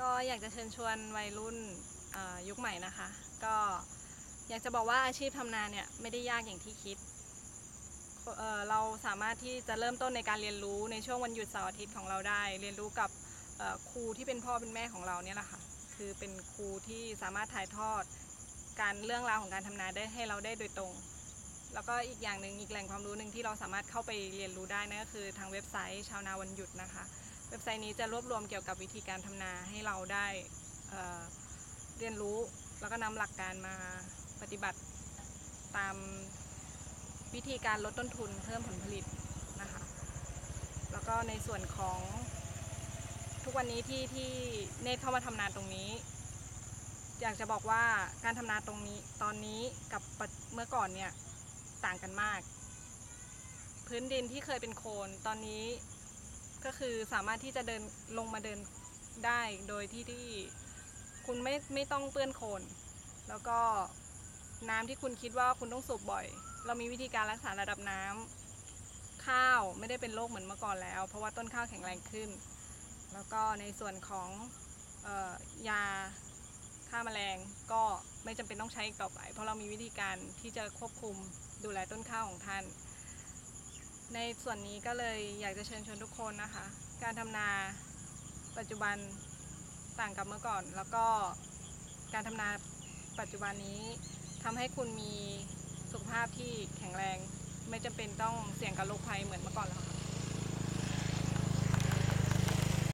ก็อยากจะเชิญชวนวัยรุ่นยุคใหม่นะคะ ก็อยากจะบอกว่าอาชีพทำนาเนี่ยไม่ได้ยากอย่างที่คิดเเราสามารถที่จะเริ่มต้นในการเรียนรู้ในช่วงวันหยุดเสาร์อาทิตย์ของเราได้ เรียนรู้กับครูที่เป็นพ่อเป็นแม่ของเราเนี่ยแหละค่ะ คือเป็นครูที่สามารถถ่ายทอดการเรื่องราวของการทำนาได้ให้เราได้โดยตรง แล้วก็อีกอย่างหนึ่งอีกแหล่งความรู้หนึ่งที่เราสามารถเข้าไปเรียนรู้ได้นั่นก็คือทางเว็บไซต์ชาวนาวันหยุดนะคะ เว็บไซต์นี้จะรวบรวมเกี่ยวกับวิธีการทำนาให้เราได้เเรียนรู้แล้วก็นำหลักการมาปฏิบัติตามวิธีการลดต้นทุนเพิ่มผลผลิตนะคะแล้วก็ในส่วนของทุกวันนี้ที่ที่เนตเข้ามาทำนาตรงนี้ อยากจะบอกว่าการทำนาตรงนี้ตอนนี้กับเมื่อก่อนเนี่ยต่างกันมาก พื้นดินที่เคยเป็นโคลนตอนนี้ ก็คือสามารถที่จะเดินลงมาเดินได้โดยที่ที่คุณไม่ไม่ต้องเปื้อนโคลนแล้วก็น้ำที่คุณคิดว่าคุณต้องสูบบ่อย เรามีวิธีการรักษาระดับน้ำข้าวไม่ได้เป็นโรคเหมือนเมื่อก่อนแล้ว เพราะว่าต้นข้าวแข็งแรงขึ้น แล้วก็ในส่วนของออยาฆ่าแมลงก็ไม่จำเป็นต้องใช้อีกต่อไป เพราะเรามีวิธีการที่จะควบคุมดูแลต้นข้าวของท่าน ในส่วนนี้ก็เลยอยากจะเชิญชวนทุกคนนะคะ การทำนาปัจจุบันต่างกับเมื่อก่อน แล้วก็การทำนาปัจจุบันนี้ทำให้คุณมีสุขภาพที่แข็งแรง ไม่จำเป็นต้องเสี่ยงกับโรคภัยเหมือนเมื่อก่อนแล้วค่ะ